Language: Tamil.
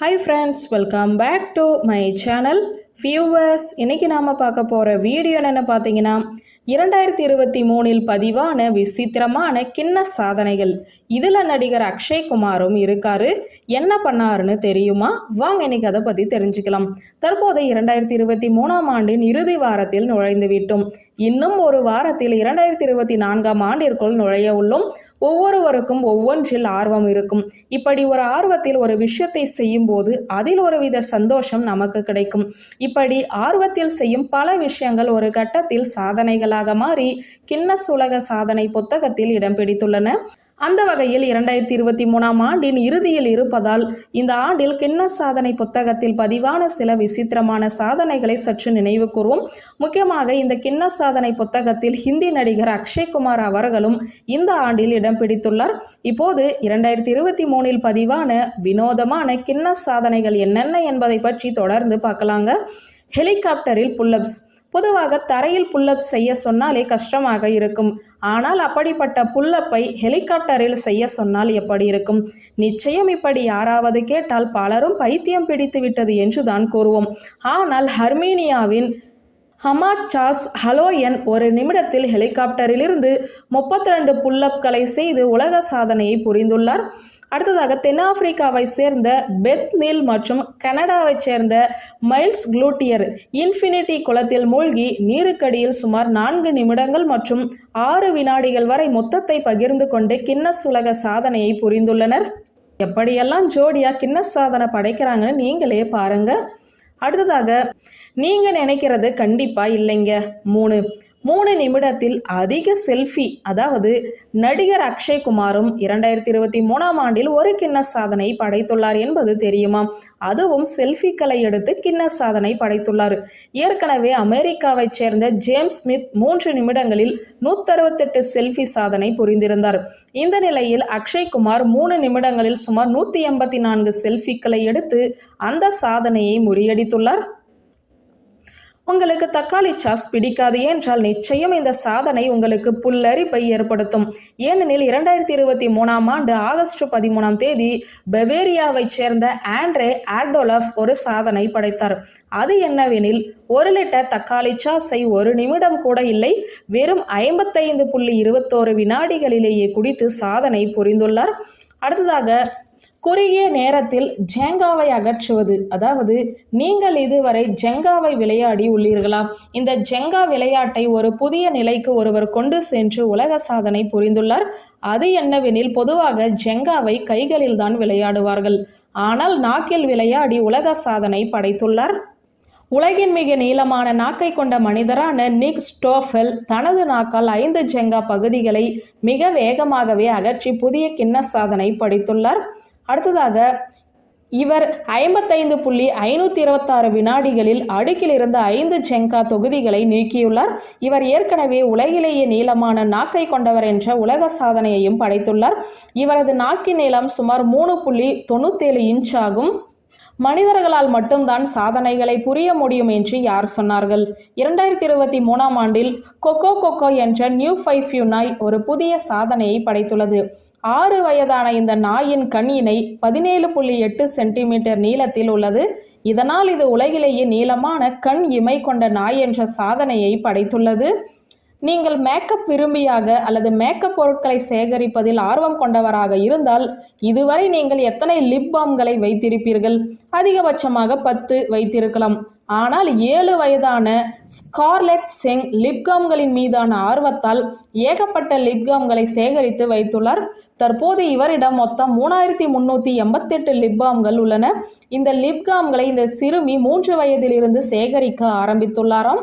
Hi friends welcome back to my channel viewers இன்றைக்கி நாம் பார்க்க போகிற வீடியோ என்னென்னு பார்த்தீங்கன்னா இரண்டாயிரத்தி இருபத்தி மூணில் பதிவான விசித்திரமான கிண்ண சாதனைகள். இதில் நடிகர் அக்ஷய் குமாரும் என்ன பண்ணாருன்னு தெரியுமா? வாங்க இன்னைக்கு அதை பற்றி தெரிஞ்சுக்கலாம். தற்போது இரண்டாயிரத்தி இருபத்தி மூணாம் ஆண்டின் இறுதி வாரத்தில் நுழைந்து விட்டோம் இன்னும் ஒரு வாரத்தில் இரண்டாயிரத்தி இருபத்தி நான்காம் ஆண்டிற்குள் நுழைய உள்ளோம். ஒவ்வொருவருக்கும் ஒவ்வொன்றில் ஆர்வம் இருக்கும். இப்படி ஒரு ஆர்வத்தில் ஒரு விஷயத்தை செய்யும் போது அதில் ஒருவித சந்தோஷம் நமக்கு கிடைக்கும். இப்படி ஆர்வத்தில் செய்யும் பல விஷயங்கள் ஒரு கட்டத்தில் சாதனைகளாக மாறி கின்னஸ் உலக சாதனை புத்தகத்தில் இடம் பிடித்துள்ளன. அந்த வகையில் இரண்டாயிரத்தி இருபத்தி மூணாம் ஆண்டின் இறுதியில் இருப்பதால் இந்த ஆண்டில் கிண்ண சாதனை புத்தகத்தில் பதிவான சில விசித்திரமான சாதனைகளை சற்று நினைவு கூறுவோம். முக்கியமாக இந்த கிண்ண சாதனை புத்தகத்தில் ஹிந்தி நடிகர் அக்ஷய்குமார் அவர்களும் இந்த ஆண்டில் இடம் பிடித்துள்ளார். இப்போது இரண்டாயிரத்தி இருபத்தி மூணில் பதிவான வினோதமான கிண்ண சாதனைகள் என்னென்ன என்பதை பற்றி தொடர்ந்து பார்க்கலாங்க. ஹெலிகாப்டரில் புல்லப்ஸ் பொதுவாக தரையில் புல்லப் செய்ய சொன்னாலே கஷ்டமாக இருக்கும். ஆனால் அப்படிப்பட்ட புல்லப்பை ஹெலிகாப்டரில் செய்ய சொன்னால் எப்படி இருக்கும்? நிச்சயம் இப்படி யாராவது கேட்டால் பலரும் பைத்தியம் பிடித்து விட்டது என்று தான் கூறுவோம். ஆனால் ஹர்மீனியாவின் ஹமாச்சாஸ் ஹலோயன் ஒரு நிமிடத்தில் ஹெலிகாப்டரிலிருந்து முப்பத்தி ரெண்டு புல்லப்களை செய்து உலக சாதனையை புரிந்துள்ளார். அடுத்ததாக தென்னாப்பிரிக்காவை சேர்ந்த பெத் நில் மற்றும் கனடாவை சேர்ந்த மைல்ஸ் குளூட்டியர் இன்ஃபினிட்டி குளத்தில் மூழ்கி நீருக்கடியில் சுமார் நான்கு நிமிடங்கள் மற்றும் ஆறு வினாடிகள் வரை மொத்தத்தை பகிர்ந்து கொண்டு கின்னஸ் உலக சாதனையை புரிந்துள்ளனர். எப்படியெல்லாம் ஜோடியா கின்னஸ் சாதனை படைக்கிறாங்கன்னு நீங்களே பாருங்க. அடுத்ததாக நீங்கள் நினைக்கிறது கண்டிப்பாக இல்லைங்க. மூணு மூணு நிமிடத்தில் அதிக செல்ஃபி அதாவது நடிகர் அக்ஷய்குமாரும் இரண்டாயிரத்தி இருபத்தி மூணாம் ஆண்டில் ஒரு கிண்ண சாதனை படைத்துள்ளார் என்பது தெரியுமா? அதுவும் செல்ஃபிக்களை எடுத்து கிண்ண சாதனை படைத்துள்ளார். ஏற்கனவே அமெரிக்காவைச் சேர்ந்த ஜேம்ஸ் ஸ்மித் மூன்று நிமிடங்களில் நூத்தறுபத்தெட்டு செல்ஃபி சாதனை புரிந்திருந்தார். இந்த நிலையில் அக்ஷய்குமார் மூணு நிமிடங்களில் சுமார் நூற்றி எண்பத்தி நான்கு செல்ஃபிக்களை எடுத்து அந்த சாதனையை முறியடித்துள்ளார். உங்களுக்கு தக்காளி சாஸ் பிடிக்காது என்றால் நிச்சயம் இந்த சாதனை உங்களுக்கு புல்லரிப்பை ஏற்படுத்தும். ஏனெனில் இரண்டாயிரத்தி இருபத்தி மூணாம் ஆண்டு ஆகஸ்ட் பதிமூணாம் தேதி பெவேரியாவைச் சேர்ந்த ஆண்ட்ரே ஆர்டோலஃப் ஒரு சாதனை படைத்தார். அது என்னவெனில் ஒரு லிட்டர் தக்காளி சாஸை ஒரு நிமிடம் கூட இல்லை வெறும் ஐம்பத்தைந்து புள்ளி இருபத்தோரு வினாடிகளிலேயே குடித்து சாதனை புரிந்துள்ளார். அடுத்ததாக குறுகிய நேரத்தில் ஜெங்காவை அகற்றுவது அதாவது நீங்கள் இதுவரை ஜெங்காவை விளையாடி உள்ளீர்களா? இந்த ஜெங்கா விளையாட்டை ஒரு புதிய நிலைக்கு ஒருவர் கொண்டு சென்று உலக சாதனை புரிந்துள்ளார். அது என்னவெனில் பொதுவாக ஜெங்காவை கைகளில் தான் விளையாடுவார்கள். ஆனால் நாக்கில் விளையாடி உலக சாதனை படைத்துள்ளார். உலகின் மிக நீளமான நாக்கை கொண்ட மனிதரான நிக் ஸ்டோஃபெல் தனது நாக்கால் ஐந்து ஜெங்கா பகுதிகளை மிக வேகமாகவே அகற்றி புதிய கிண்ண சாதனை படைத்துள்ளார். அடுத்ததாக இவர் ஐம்பத்தைந்து புள்ளி ஐநூற்றி இருபத்தாறு வினாடிகளில் அடுக்கில் இருந்த ஐந்து ஜெங்கா தொகுதிகளை நீக்கியுள்ளார். இவர் ஏற்கனவே உலகிலேயே நீளமான நாக்கை கொண்டவர் என்ற உலக சாதனையையும் படைத்துள்ளார். இவரது நாக்கின் நீளம் சுமார் மூணு புள்ளி தொண்ணூத்தேழு இன்ச் ஆகும். மனிதர்களால் மட்டும்தான் சாதனைகளை புரிய முடியும் என்று யார் சொன்னார்கள்? இரண்டாயிரத்தி இருபத்தி மூணாம் ஆண்டில் கொக்கோ கொக்கோ என்ற நியூ ஃபைஃப்யூ நாய் ஒரு புதிய சாதனையை படைத்துள்ளது. ஆறு வயதான இந்த நாயின் கண் இணை பதினேழு புள்ளி எட்டு சென்டிமீட்டர் நீளத்தில் உள்ளது. இதனால் இது உலகிலேயே நீளமான கண் இமை கொண்ட நாய் என்ற சாதனையை படைத்துள்ளது. நீங்கள் மேக்கப் விரும்பியாக அல்லது மேக்கப் பொருட்களை சேகரிப்பதில் ஆர்வம் கொண்டவராக இருந்தால் இதுவரை நீங்கள் எத்தனை லிப் பாம்களை வைத்திருப்பீர்கள்? அதிகபட்சமாக பத்து வைத்திருக்கலாம். ஆனால் ஏழு வயதான ஸ்கார்லெட் செங் லிப்காம்களின் மீதான ஆர்வத்தால் ஏகப்பட்ட லிப்காம்களை சேகரித்து வைத்துள்ளார். தற்போது இவரிடம் மொத்தம் மூணாயிரத்தி முன்னூற்றி எண்பத்தெட்டு லிப்காம்கள் உள்ளன. இந்த லிப்காம்களை இந்த சிறுமி மூன்று வயதிலிருந்து சேகரிக்க ஆரம்பித்துள்ளாராம்.